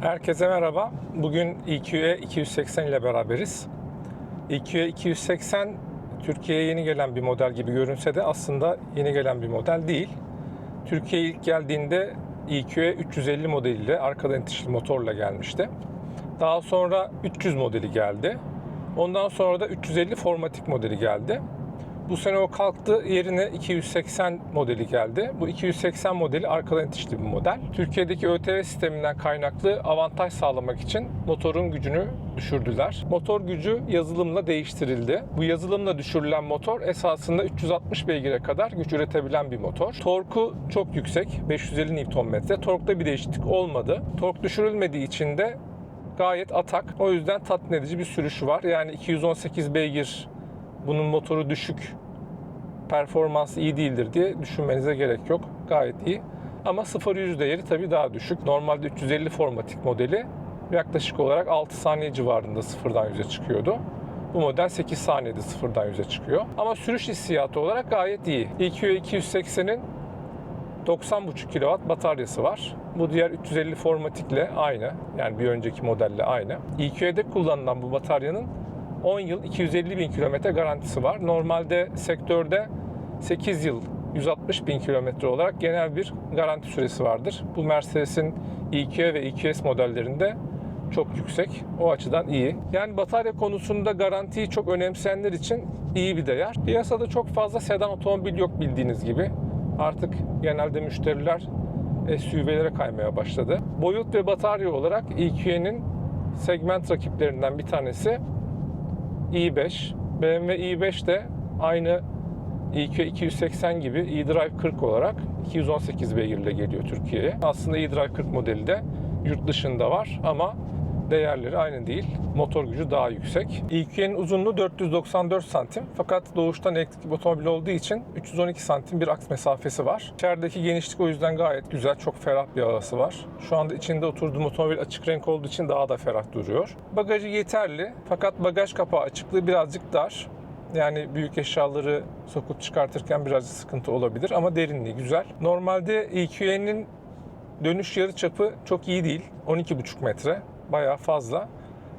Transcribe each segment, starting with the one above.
Herkese merhaba. Bugün EQE 280 ile beraberiz. EQE 280 Türkiye'ye yeni gelen bir model gibi görünse de aslında yeni gelen bir model değil. Türkiye'ye ilk geldiğinde EQE 350 modeliyle arkadan itişli motorla gelmişti. Daha sonra 300 modeli geldi. Ondan sonra da 350 formatik modeli geldi. Bu sene o kalktı yerine 280 modeli geldi. Bu 280 modeli arkadan itişli bir model. Türkiye'deki ÖTV sisteminden kaynaklı avantaj sağlamak için motorun gücünü düşürdüler. Motor gücü yazılımla değiştirildi. Bu yazılımla düşürülen motor esasında 360 beygire kadar güç üretebilen bir motor. Torku çok yüksek. 550 Nm. Torkta bir değişiklik olmadı. Tork düşürülmediği için de gayet atak. O yüzden tatmin edici bir sürüşü var. Yani 218 beygir bunun motoru düşük, performansı iyi değildir diye düşünmenize gerek yok. Gayet iyi. Ama 0-100 değeri tabii daha düşük. Normalde 350 formatik modeli yaklaşık olarak 6 saniye civarında sıfırdan 100'e çıkıyordu. Bu model 8 saniyede sıfırdan 100'e çıkıyor. Ama sürüş hissiyatı olarak gayet iyi. EQE 280'in 90,5 kW bataryası var. Bu diğer 350 formatikle aynı. Yani bir önceki modelle aynı. EQE'de kullanılan bu bataryanın 10 yıl 250 bin kilometre garantisi var. Normalde sektörde 8 yıl 160 bin kilometre olarak genel bir garanti süresi vardır. Bu Mercedes'in EQE ve EQS modellerinde çok yüksek. O açıdan iyi. Yani batarya konusunda garantiyi çok önemseyenler için iyi bir değer. Piyasada çok fazla sedan otomobil yok bildiğiniz gibi. Artık genelde müşteriler SUV'lere kaymaya başladı. Boyut ve batarya olarak EQE'nin segment rakiplerinden bir tanesi i5. BMW i5 de aynı EQ 280 gibi eDrive 40 olarak 218 beygirle geliyor Türkiye'ye. Aslında eDrive 40 modeli de yurt dışında var ama değerleri aynı değil. Motor gücü daha yüksek. EQ'nin uzunluğu 494 santim fakat doğuştan elektrikli otomobil olduğu için 312 santim bir aks mesafesi var. İçerideki genişlik o yüzden gayet güzel, çok ferah bir havası var. Şu anda içinde oturduğum otomobil açık renk olduğu için daha da ferah duruyor. Bagajı yeterli fakat bagaj kapağı açıklığı birazcık dar. Yani büyük eşyaları sokup çıkartırken birazcık sıkıntı olabilir ama derinliği güzel. Normalde EQE'nin dönüş yarı çapı çok iyi değil. 12,5 metre. Bayağı fazla.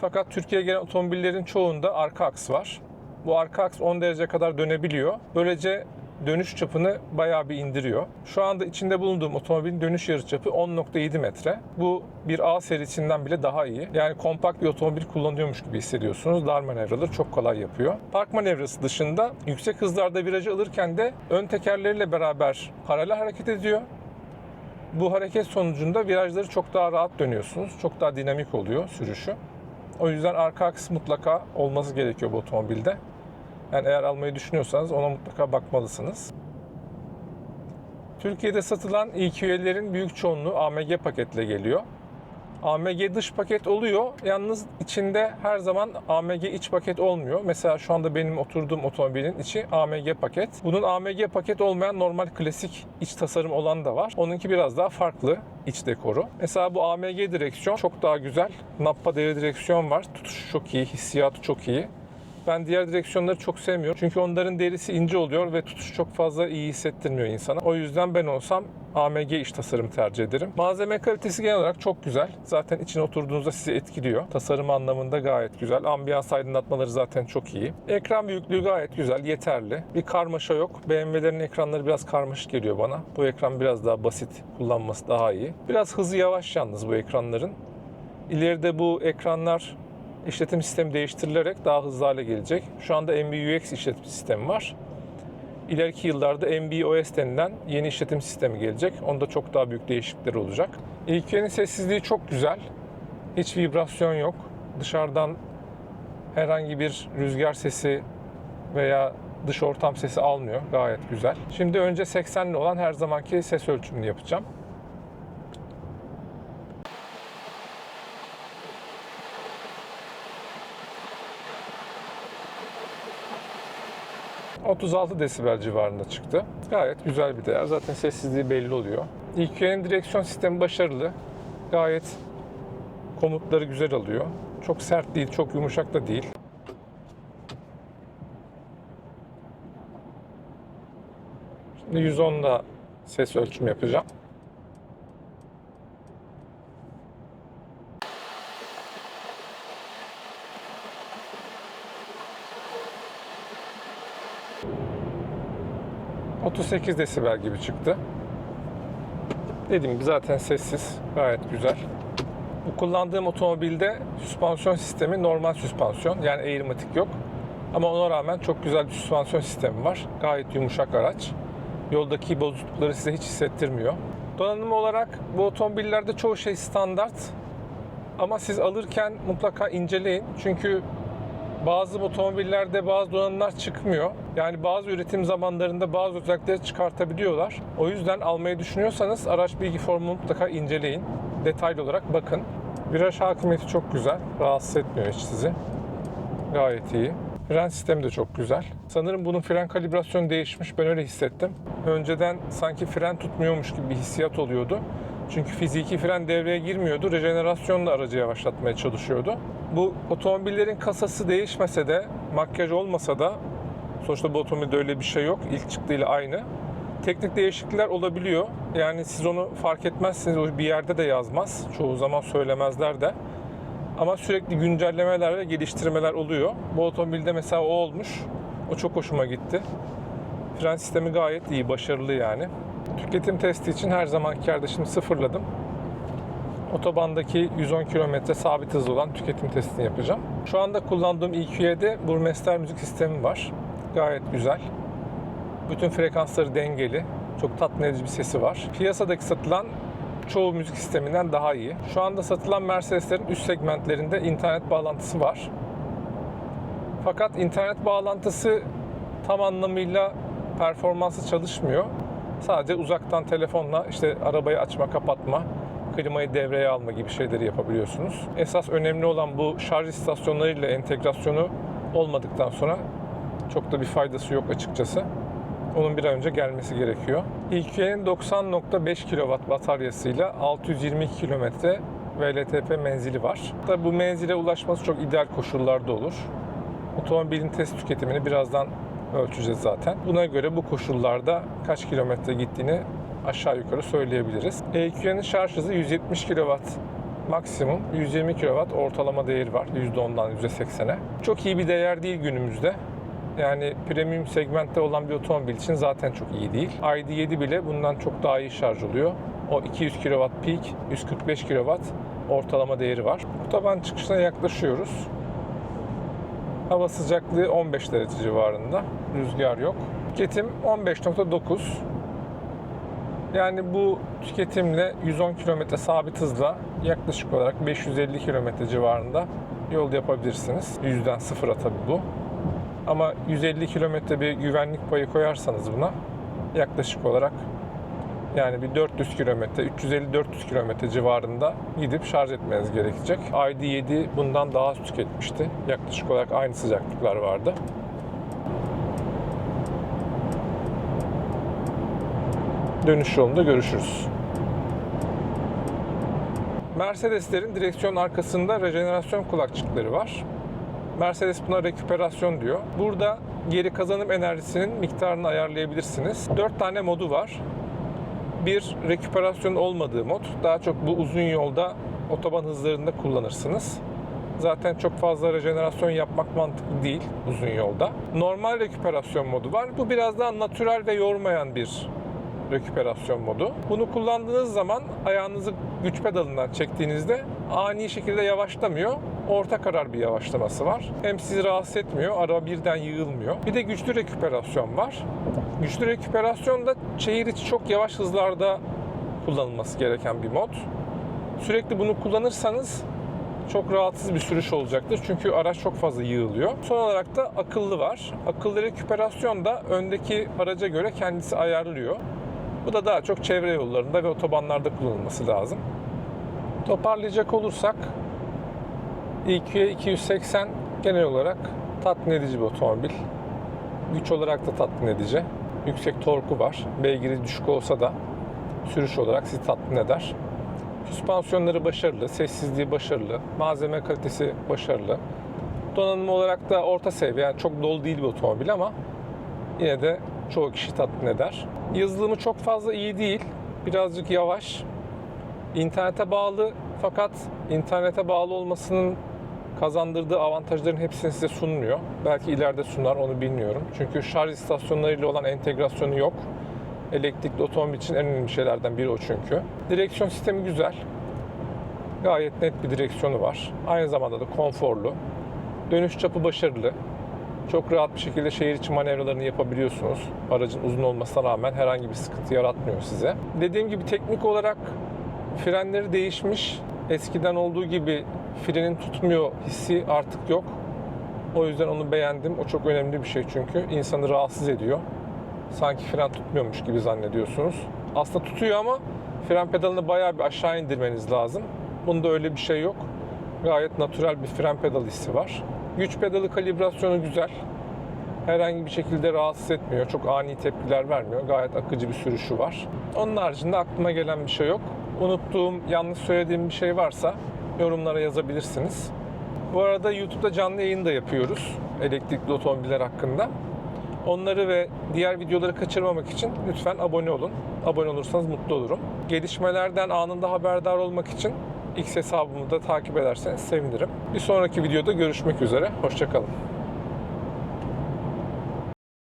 Fakat Türkiye'ye gelen otomobillerin çoğunda arka aks var. Bu arka aks 10 derece kadar dönebiliyor. Böylece dönüş çapını bayağı bir indiriyor. Şu anda içinde bulunduğum otomobilin dönüş yarıçapı 10.7 metre. Bu bir A serisinden bile daha iyi. Yani kompakt bir otomobil kullanıyormuş gibi hissediyorsunuz. Dar manevraları çok kolay yapıyor. Park manevrası dışında yüksek hızlarda virajı alırken de ön tekerleriyle beraber paralel hareket ediyor. Bu hareket sonucunda virajları çok daha rahat dönüyorsunuz. Çok daha dinamik oluyor sürüşü. O yüzden arka aks mutlaka olması gerekiyor bu otomobilde. Yani eğer almayı düşünüyorsanız ona mutlaka bakmalısınız. Türkiye'de satılan EQ'lerin büyük çoğunluğu AMG paketle geliyor. AMG dış paket oluyor. Yalnız içinde her zaman AMG iç paket olmuyor. Mesela şu anda benim oturduğum otomobilin içi AMG paket. Bunun AMG paket olmayan normal klasik iç tasarım olan da var. Onunki biraz daha farklı iç dekoru. Mesela bu AMG direksiyon çok daha güzel. Nappa deri direksiyon var. Tutuş çok iyi, hissiyatı çok iyi. Ben diğer direksiyonları çok sevmiyorum. Çünkü onların derisi ince oluyor ve tutuş çok fazla iyi hissettirmiyor insana. O yüzden ben olsam AMG iş tasarım tercih ederim. Malzeme kalitesi genel olarak çok güzel. Zaten içine oturduğunuzda sizi etkiliyor. Tasarım anlamında gayet güzel. Ambiyans aydınlatmaları zaten çok iyi. Ekran büyüklüğü gayet güzel, yeterli. Bir karmaşa yok. BMW'lerin ekranları biraz karmaşık geliyor bana. Bu ekran biraz daha basit, kullanması daha iyi. Biraz hızı yavaş yalnız bu ekranların. İleride bu ekranlar işletim sistemi değiştirilerek daha hızlı hale gelecek. Şu anda MBUX işletim sistemi var. İleriki yıllarda MBOS denilen yeni işletim sistemi gelecek. Onda çok daha büyük değişiklikler olacak. İlkinin sessizliği çok güzel. Hiç vibrasyon yok. Dışarıdan herhangi bir rüzgar sesi veya dış ortam sesi almıyor. Gayet güzel. Şimdi önce 80'li olan her zamanki ses ölçümünü yapacağım. ...36 desibel civarında çıktı. Gayet güzel bir değer. Zaten sessizliği belli oluyor. EQ'nin direksiyon sistemi başarılı. Gayet komutları güzel alıyor. Çok sert değil, çok yumuşak da değil. Şimdi 110'da ses ölçüm yapacağım. 38 desibel gibi çıktı. Dediğim gibi zaten sessiz. Gayet güzel. Bu kullandığım otomobilde süspansiyon sistemi normal süspansiyon. Yani airmatik yok. Ama ona rağmen çok güzel bir süspansiyon sistemi var. Gayet yumuşak araç. Yoldaki bozuklukları size hiç hissettirmiyor. Donanım olarak bu otomobillerde çoğu şey standart. Ama siz alırken mutlaka inceleyin. Çünkü bazı otomobillerde bazı donanımlar çıkmıyor. Yani bazı üretim zamanlarında bazı özellikleri çıkartabiliyorlar. O yüzden almayı düşünüyorsanız araç bilgi formunu mutlaka inceleyin. Detaylı olarak bakın. Viraj hakimiyeti çok güzel. Rahatsız etmiyor hiç sizi. Gayet iyi. Fren sistemi de çok güzel. Sanırım bunun fren kalibrasyonu değişmiş. Ben öyle hissettim. Önceden sanki fren tutmuyormuş gibi bir hissiyat oluyordu. Çünkü fiziki fren devreye girmiyordu. Rejenerasyonla aracı yavaşlatmaya çalışıyordu. Bu otomobillerin kasası değişmese de, makyaj olmasa da sonuçta bu otomobilde öyle bir şey yok. İlk çıktığıyla aynı. Teknik değişiklikler olabiliyor. Yani siz onu fark etmezsiniz. Bir yerde de yazmaz. Çoğu zaman söylemezler de. Ama sürekli güncellemeler ve geliştirmeler oluyor. Bu otomobilde mesela o olmuş. O çok hoşuma gitti. Fren sistemi gayet iyi, başarılı yani. Tüketim testi için her zamanki kardeşimi sıfırladım. Otobandaki 110 km sabit hız olan tüketim testini yapacağım. Şu anda kullandığım EQ'de Burmester müzik sistemi var. Gayet güzel. Bütün frekansları dengeli. Çok tatmin edici bir sesi var. Piyasadaki satılan çoğu müzik sisteminden daha iyi. Şu anda satılan Mercedeslerin üst segmentlerinde internet bağlantısı var. Fakat internet bağlantısı tam anlamıyla performansı çalışmıyor. Sadece uzaktan telefonla işte arabayı açma, kapatma, klimayı devreye alma gibi şeyleri yapabiliyorsunuz. Esas önemli olan bu şarj istasyonlarıyla entegrasyonu olmadıktan sonra çok da bir faydası yok açıkçası. Onun bir an önce gelmesi gerekiyor. EQ'nin 90.5 kW bataryasıyla 622 km VLTP menzili var. Tabi bu menzile ulaşması çok ideal koşullarda olur. Otomobilin test tüketimini birazdan ölçeceğiz zaten. Buna göre bu koşullarda kaç kilometre gittiğini aşağı yukarı söyleyebiliriz. EQ'nin şarj hızı 170 kW maksimum, 120 kW ortalama değeri var. %10'dan %80'e. Çok iyi bir değer değil günümüzde. Yani premium segmentte olan bir otomobil için zaten çok iyi değil. ID7 bile bundan çok daha iyi şarj oluyor. O 200 kW peak, 145 kW ortalama değeri var. Otoban çıkışına yaklaşıyoruz. Hava sıcaklığı 15 derece civarında. Rüzgar yok. Tüketim 15.9. Yani bu tüketimle 110 km sabit hızla yaklaşık olarak 550 km civarında yol yapabilirsiniz. Yüzden sıfıra tabii bu. Ama 150 kilometre bir güvenlik payı koyarsanız buna yaklaşık olarak yani bir 400 kilometre, 350-400 kilometre civarında gidip şarj etmeniz gerekecek. ID7 bundan daha az tüketmişti. Yaklaşık olarak aynı sıcaklıklar vardı. Dönüş yolunda görüşürüz. Mercedeslerin direksiyon arkasında rejenerasyon kulakçıkları var. Mercedes buna reküperasyon diyor. Burada geri kazanım enerjisinin miktarını ayarlayabilirsiniz. 4 tane modu var. Bir reküperasyon olmadığı mod. Daha çok bu uzun yolda otoban hızlarında kullanırsınız. Zaten çok fazla rejenerasyon yapmak mantıklı değil uzun yolda. Normal reküperasyon modu var. Bu biraz daha natürel ve yormayan bir reküperasyon modu. Bunu kullandığınız zaman ayağınızı güç pedalından çektiğinizde ani şekilde yavaşlamıyor. Orta karar bir yavaşlaması var. Hem sizi rahatsız etmiyor, araba birden yığılmıyor. Bir de güçlü reküperasyon var. Güçlü reküperasyon da şehir içi çok yavaş hızlarda kullanılması gereken bir mod. Sürekli bunu kullanırsanız çok rahatsız bir sürüş olacaktır. Çünkü araç çok fazla yığılıyor. Son olarak da akıllı var. Akıllı reküperasyon da öndeki araca göre kendisi ayarlıyor. Bu da daha çok çevre yollarında ve otobanlarda kullanılması lazım. Toparlayacak olursak EQE 280 genel olarak tatmin edici bir otomobil. Güç olarak da tatmin edici. Yüksek torku var. Beygiri düşük olsa da sürüş olarak sizi tatmin eder. Süspansiyonları başarılı, sessizliği başarılı, malzeme kalitesi başarılı. Donanım olarak da orta seviye, yani çok dolu değil bir otomobil ama yine de çoğu kişi tatmin eder. Yazılımı çok fazla iyi değil. Birazcık yavaş. İnternete bağlı fakat internete bağlı olmasının kazandırdığı avantajların hepsini size sunmuyor. Belki ileride sunar onu bilmiyorum. Çünkü şarj istasyonlarıyla olan entegrasyonu yok. Elektrikli otomobil için en önemli şeylerden biri o çünkü. Direksiyon sistemi güzel. Gayet net bir direksiyonu var. Aynı zamanda da konforlu. Dönüş çapı başarılı. Çok rahat bir şekilde şehir içi manevralarını yapabiliyorsunuz. Aracın uzun olmasına rağmen herhangi bir sıkıntı yaratmıyor size. Dediğim gibi teknik olarak frenleri değişmiş. Eskiden olduğu gibi frenin tutmuyor hissi artık yok. O yüzden onu beğendim. O çok önemli bir şey çünkü insanı rahatsız ediyor. Sanki fren tutmuyormuş gibi zannediyorsunuz. Aslında tutuyor ama fren pedalını bayağı bir aşağı indirmeniz lazım. Bunda öyle bir şey yok. Gayet natürel bir fren pedal hissi var. Güç pedalı kalibrasyonu güzel. Herhangi bir şekilde rahatsız etmiyor. Çok ani tepkiler vermiyor. Gayet akıcı bir sürüşü var. Onun haricinde aklıma gelen bir şey yok. Unuttuğum, yanlış söylediğim bir şey varsa yorumlara yazabilirsiniz. Bu arada YouTube'da canlı yayın da yapıyoruz elektrikli otomobiller hakkında. Onları ve diğer videoları kaçırmamak için lütfen abone olun. Abone olursanız mutlu olurum. Gelişmelerden anında haberdar olmak için X hesabımı da takip ederseniz sevinirim. Bir sonraki videoda görüşmek üzere. Hoşçakalın.